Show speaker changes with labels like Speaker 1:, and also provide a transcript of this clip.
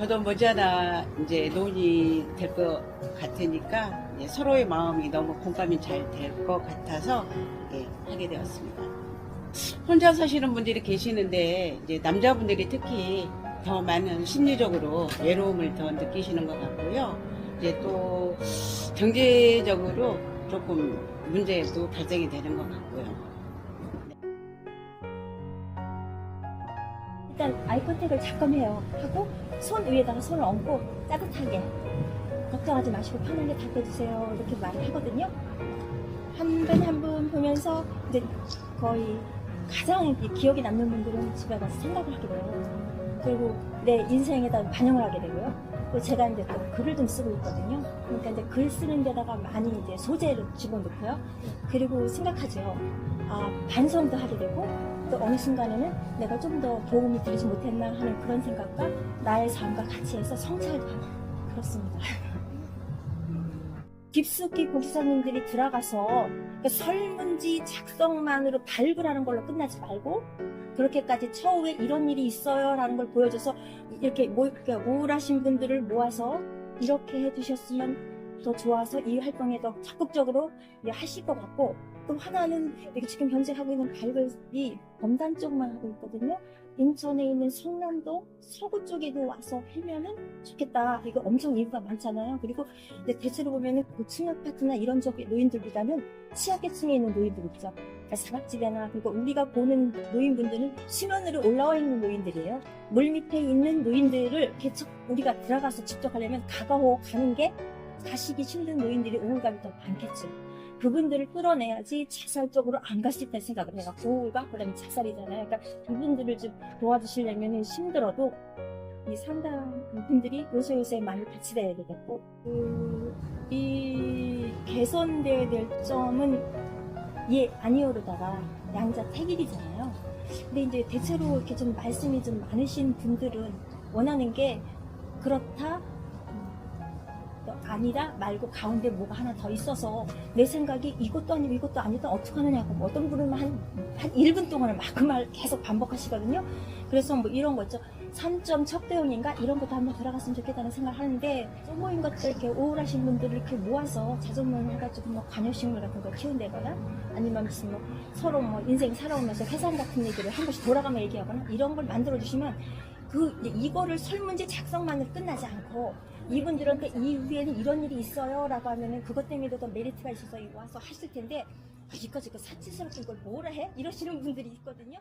Speaker 1: 저도 머지않아 이제 노인이 될 것 같으니까 서로의 마음이 너무 공감이 잘 될 것 같아서 예, 하게 되었습니다. 혼자 사시는 분들이 계시는데 이제 남자분들이 특히 더 많은 심리적으로 외로움을 더 느끼시는 것 같고요. 이제 또 경제적으로 조금 문제도 발생이 되는 것 같고요.
Speaker 2: 일단 아이 컨택을 잠깐 해요. 하고 손 위에다가 손을 얹고 따뜻하게 걱정하지 마시고 편하게 답해주세요. 이렇게 말을 하거든요. 한 분 한 분 보면서 이제 거의 가장 이 기억에 남는 분들은 집에 가서 생각을 하게 돼요. 그리고 내 인생에다 반영을 하게 되고요. 또 제가 이제 또 글을 좀 쓰고 있거든요. 그러니까 이제 글 쓰는 데다가 많이 이제 소재를 집어넣고요. 그리고 생각하죠. 아, 반성도 하게 되고 또 어느 순간에는 내가 좀 더 도움이 되지 못했나 하는 그런 생각과 나의 삶과 같이 해서 성찰도 하고 그렇습니다. 깊숙이 복지사님들이 들어가서 그러니까 설문지 작성만으로 발굴하는 걸로 끝나지 말고 그렇게까지 처우에 이런 일이 있어요라는 걸 보여줘서 이렇게 모, 그러니까 우울하신 분들을 모아서 이렇게 해주셨으면 더 좋아서 이 활동에 더 적극적으로 하실 것 같고 또 하나는 지금 현재 하고 있는 발굴이 범단 쪽만 하고 있거든요. 인천에 있는 성남동 서구 쪽에도 와서 하면은 좋겠다. 이거 엄청 인구가 많잖아요. 그리고 이제 대체로 보면은 고층 아파트나 이런 쪽의 노인들보다는 취약계층에 있는 노인들 있죠. 그러니까 사각지대나 그리고 우리가 보는 노인분들은 수면으로 올라와 있는 노인들이에요. 물 밑에 있는 노인들을 개척 우리가 들어가서 직접 하려면 가까워 가는 게 가시기 힘든 노인들이 우울감이 더 많겠죠. 그분들을 끌어내야지 자살 쪽으로 안갈수 있다는 생각을 해요. 우울과 그다음에 자살이잖아요. 그러니까 이분들을 좀 도와주시려면 힘들어도 이 상당 분들이 요새 요새 많이 배치돼야 되겠고 그, 이 개선돼야 될 점은 예 아니오르다가 양자 택일이잖아요. 근데 이제 대체로 이렇게 좀 말씀이 좀 많으신 분들은 원하는 게 그렇다 또 아니라 말고 가운데 뭐가 하나 더 있어서 내 생각이 이것도 아니고 이것도 아니다 어떻게 하느냐고 뭐 어떤 분은 한, 한 1분 동안을 막 그 말 계속 반복하시거든요. 그래서 뭐 이런 거 있죠. 3점 척대용인가 이런 것도 한번 들어갔으면 좋겠다는 생각을 하는데 소모임 것들 이렇게 우울하신 분들을 이렇게 모아서 자존문 해가지고 뭐 관여식물 같은 걸 키운다거나 아니면 무슨 뭐 서로 뭐 인생 살아오면서 회상 같은 얘기를 한 번씩 돌아가며 얘기하거나 이런 걸 만들어 주시면 그 이거를 설문지 작성만으로 끝나지 않고 이분들한테 이후에는 이런 일이 있어요 라고 하면은 그것 때문에도 더 메리트가 있어서 이거 와서 하실 텐데 아, 이거 지금 사치스럽게 이걸 뭐라 해? 이러시는 분들이 있거든요.